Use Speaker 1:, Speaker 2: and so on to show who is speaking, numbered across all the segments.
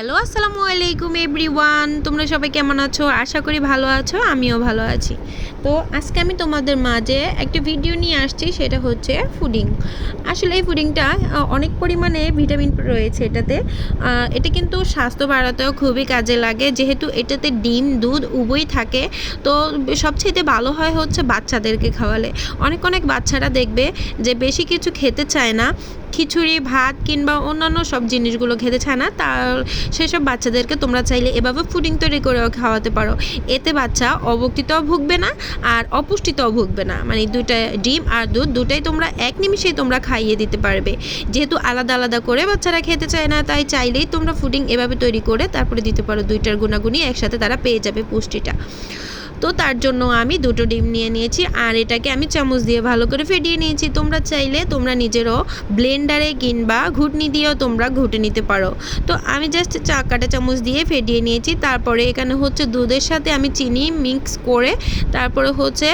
Speaker 1: Hello, আসসালামু আলাইকুম everyone. তোমরা সবাই কেমন আছো? আশা করি ভালো আছো, আমিও ভালো আছি। তো আজকে আমি তোমাদের মাঝে একটা ভিডিও নিয়ে আসছি, সেটা হচ্ছে ফুডিং। আসলে এই ফুডিংটা অনেক পরিমাণে ভিটামিন রয়েছে এটাতে। এটা কিন্তু স্বাস্থ্য বাড়াতেও খুবই কাজে লাগে। যেহেতু এটাতে ডিম, দুধ উভয়ই থাকে, তো সবচেয়ে ভালো হয় হচ্ছে বাচ্চাদেরকে খাওয়ালে। অনেক অনেক বাচ্চারা দেখবে যে বেশি কিছু খেতে চায় না খিচুড়ি, ভাত কিংবা অন্যান্য সব জিনিসগুলো খেতে চায় না, তার সেসব বাচ্চাদেরকে তোমরা চাইলে এভাবে ফুডিং তৈরি করেও খাওয়াতে পারো। এতে বাচ্চা অবক্তিতেও ভুগবে না আর অপুষ্টিতেও ভুগবে না। মানে দুইটা ডিম আর দুধ দুটাই তোমরা এক নিমিষেই তোমরা খাইয়ে দিতে পারবে। যেহেতু আলাদা আলাদা করে বাচ্চারা খেতে চায় না, তাই চাইলেই তোমরা ফুডিং এভাবে তৈরি করে তারপরে দিতে পারো। দুইটার গুণাগুণি একসাথে তারা পেয়ে যাবে পুষ্টিটা। তো তার জন্য আমি দুটো ডিম নিয়ে নিয়েছি, আর এটাকে আমি চামচ দিয়ে ভালো করে ফেটিয়ে নিয়েছি। তোমরা চাইলে তোমরা নিজেরও ব্লেন্ডারে কিংবা ঘুটনি দিয়েও তোমরা ঘুটে নিতে পারো। তো আমি জাস্ট চা কাটা চামচ দিয়ে ফেটিয়ে নিয়েছি। তারপরে এখানে হচ্ছে দুধের সাথে আমি চিনি মিক্স করে তারপরে হচ্ছে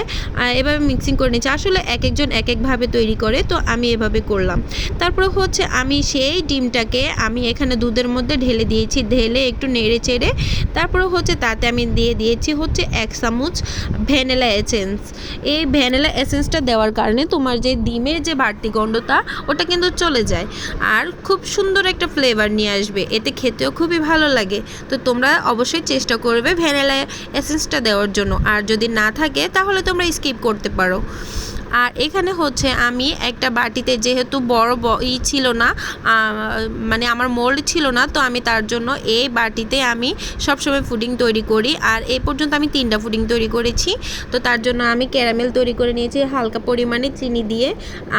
Speaker 1: এভাবে মিক্সিং করে নিয়েছি। আসলে এক একজন এক একভাবে তৈরি করে, তো আমি এভাবে করলাম। তারপরে হচ্ছে আমি সেই ডিমটাকে আমি এখানে দুধের মধ্যে ঢেলে দিয়েছি। ঢেলে একটু নেড়ে চেড়ে তারপরে হচ্ছে তাতে আমি দিয়ে দিয়েছি হচ্ছে এক চামচ ভ্যানিলা এসেন্স। এই ভ্যানিলা এসেন্সটা দেওয়ার কারণে তোমার যে ডিমের যে বাড়তি গন্ধটা ওটা কিন্তু চলে যায়। আর খুব সুন্দর একটা ফ্লেভার নিয়ে আসবে। এতে খেতেও খুবই ভালো লাগে। তো তোমরা অবশ্যই চেষ্টা করবে ভ্যানিলা এসেন্সটা দেওয়ার জন্য। আর যদি না থাকে, তাহলে তোমরা স্কিপ করতে পারো। আর এখানে হচ্ছে আমি একটা বাটিতে যেহেতু বড় ই ছিল না মানে আমার মোল্ড ছিল না, তো আমি তার জন্য এই বাটিতে আমি সবসময় ফুডিং তৈরি করি। আর এই পর্যন্ত আমি তিনটা ফুডিং তৈরি করেছি, তো তার জন্য আমি ক্যারামেল তৈরি করে নিয়েছি হালকা পরিমাণে চিনি দিয়ে।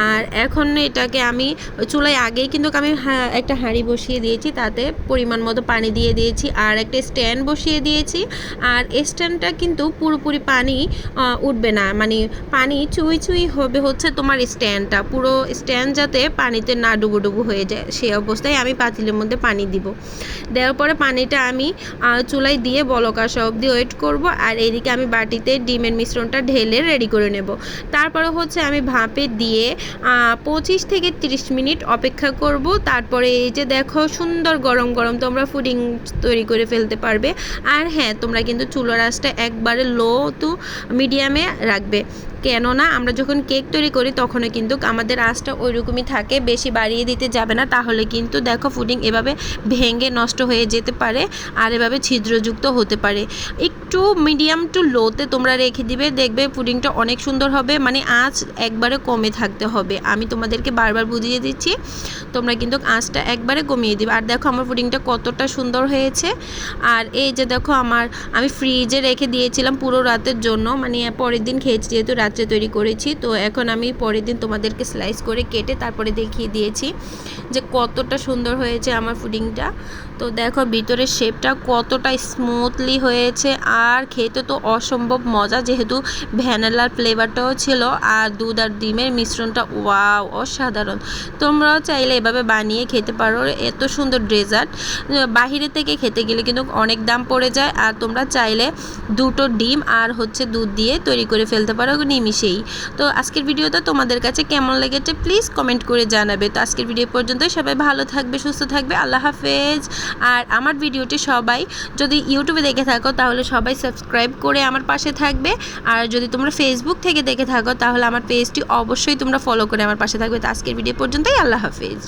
Speaker 1: আর এখন এটাকে আমি চুলায় আগেই কিন্তু আমি একটা হাঁড়ি বসিয়ে দিয়েছি, তাতে পরিমাণ মতো পানি দিয়ে দিয়েছি আর একটা স্ট্যান্ড বসিয়ে দিয়েছি। আর স্ট্যান্ডটা কিন্তু পুরোপুরি পানি উঠবে না মানে পানি চুই চুই হবে হচ্ছে তোমার স্ট্যান্ডটা। পুরো স্ট্যান্ড যাতে পানিতে না ডুবো হয়ে যায়, সেই অবস্থায় আমি পাতিলের মধ্যে পানি দিব। দেওয়ার পরে পানিটা আমি চুলায় দিয়ে বলক আসা অবধি ওয়েট করব আর এদিকে আমি বাটিতে ডিমের মিশ্রণটা ঢেলে রেডি করে নেব। তারপরে হচ্ছে আমি ভাপে দিয়ে পঁচিশ থেকে তিরিশ মিনিট অপেক্ষা করব। তারপরে এই যে দেখো সুন্দর গরম গরম তোমরা ফুডিং তৈরি করে ফেলতে পারবে। আর হ্যাঁ তোমরা কিন্তু চুলার আঁচটা একবারে লো টু মিডিয়ামে রাখবে। কেননা আমরা যখন কেক তৈরি করি, তখনও কিন্তু আমাদের আঁচটা ওইরকমই থাকে, বেশি বাড়িয়ে দিতে যাবে না। তাহলে কিন্তু দেখো ফুডিং এভাবে ভেঙে নষ্ট হয়ে যেতে পারে আর এভাবে ছিদ্রযুক্ত হতে পারে। একটু মিডিয়াম টু লোতে তোমরা রেখে দিবে, দেখবে পুডিংটা অনেক সুন্দর হবে মানে আঁচ একবারে কমে থাকতে হবে। আমি তোমাদেরকে বারবার বুঝিয়ে দিচ্ছি, তোমরা কিন্তু আঁচটা একবারে কমিয়ে দিবে। আর দেখো আমার পুডিংটা কতটা সুন্দর হয়েছে। আর এই যে দেখো আমার, আমি ফ্রিজে রেখে দিয়েছিলাম পুরো রাতের জন্য মানে পরের দিন খেয়েছি যেহেতু রাত্রে তৈরি করেছি। তো এখন আমি পরের দিন তোমাদেরকে স্লাইস করে কেটে তারপরে দেখিয়ে দিয়েছি যে কতটা সুন্দর হয়েছে আমার পুডিংটা। তো দেখো ভিতরের শেপটা কতটা স্মুথলি হয়েছে। আর খেতে তো অসম্ভব মজা, যেহেতু ভ্যানিলার ফ্লেভারটাও ছিল আর দুধ আর ডিমের মিশ্রণটা ওয়াও অসাধারণ। তোমরাও চাইলে এভাবে বানিয়ে খেতে পারো, এত সুন্দর ডেজার্ট বাহিরে থেকে খেতে গেলে কিন্তু অনেক দাম পড়ে যায়। আর তোমরা চাইলে দুটো ডিম আর হচ্ছে দুধ দিয়ে তৈরি করে ফেলতে পারো নিমিষেই। তো আজকের ভিডিওটা তোমাদের কাছে কেমন লেগেছে প্লিজ কমেন্ট করে জানাবে। তো আজকের ভিডিও পর্যন্ত সবাই ভালো থাকবে, সুস্থ থাকবে। আল্লাহ হাফেজ। আর আমার ভিডিওটি সবাই যদি ইউটিউবে দেখে থাকো, তাহলে সবাই সাবস্ক্রাইব করে আমার পাশে থাকবে। আর যদি তোমরা ফেসবুক থেকে দেখে থাকো, তাহলে আমার পেজটি অবশ্যই তোমরা ফলো করে আমার পাশে থাকবে। তো আজকের ভিডিও পর্যন্তই। আল্লাহ হাফেজ।